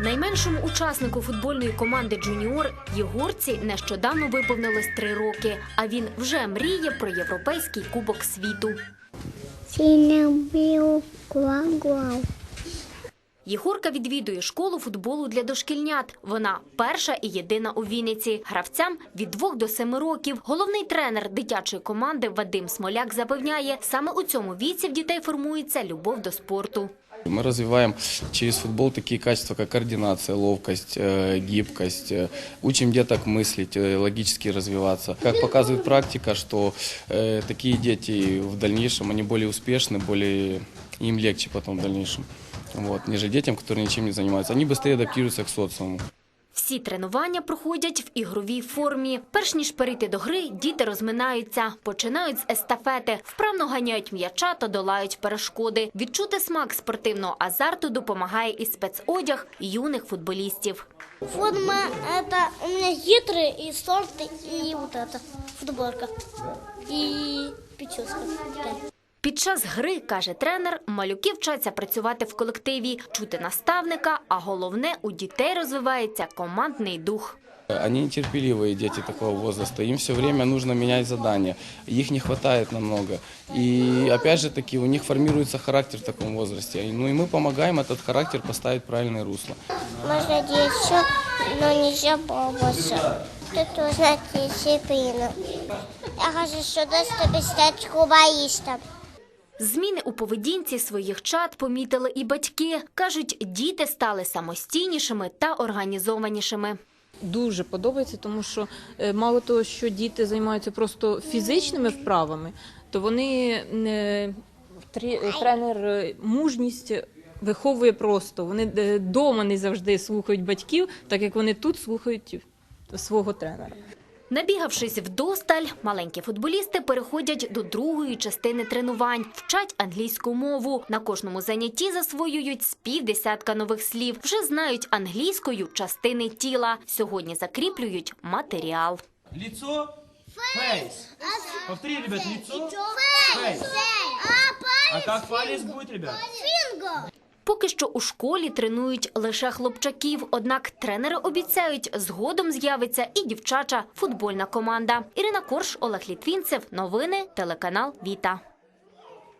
Найменшому учаснику футбольної команди Джуніор Єгорці нещодавно виповнилось три роки, а він вже мріє про європейський кубок світу. Синебил гуау Єгорка відвідує школу футболу для дошкільнят. Вона перша і єдина у Вінниці. Гравцям від двох до семи років. Головний тренер дитячої команди Вадим Смоляк запевняє, саме у цьому віці в дітей формується любов до спорту. Мы развиваем через футбол такие качества, как координация, ловкость, э, гибкость. э, Учим деток мыслить, э, логически развиваться. Как показывает практика, что э, такие дети в дальнейшем, они более успешны, более им легче потом в дальнейшем. Вот, нежели детям, которые ничем не занимаются. Они быстрее адаптируются к социуму. Всі тренування проходять в ігровій формі. Перш ніж перейти до гри, діти розминаються, починають з естафети, вправно ганяють м'яча та долають перешкоди. Відчути смак спортивного азарту допомагає і спецодяг юних футболістів. Форма это у меня гитры и сорты и вот это футболка и прическа. такая. Під час гри, каже тренер, малюки вчаться працювати в колективі, чути наставника, а головне, у дітей розвивається командний дух. Они нетерпеливые дети такого возраста, им все время нужно менять задания, их не хватает намного. И опять же таки у них формируется характер в таком возрасте. Ну и мы помогаем этот характер поставить в правильное русло. Можно еще, но нельзя побольше. Тут узнать дисциплину. Я хочу сюда, чтобы стать футболистом. Зміни у поведінці своїх чад помітили і батьки. Кажуть, діти стали самостійнішими та організованішими. Дуже подобається, тому що е, мало того, що діти займаються просто фізичними вправами, то вони не трі- тренер е, мужність виховує просто. Вони вдома не завжди слухають батьків, так як вони тут слухають свого тренера. Набігавшись вдосталь, маленькі футболісти переходять до другої частини тренувань, вчать англійську мову. На кожному занятті засвоюють з півдесятка нових слів. Вже знають англійською частини тіла. Сьогодні закріплюють матеріал. Лицо. Фейс. Повтори, ребят, лицо. Фейс. А как палец будет, ребят? Поки що у школі тренують лише хлопчаків, однак тренери обіцяють, згодом з'явиться і дівчача футбольна команда. Ірина Корш, Олег Літвінцев. Новини телеканал Віта.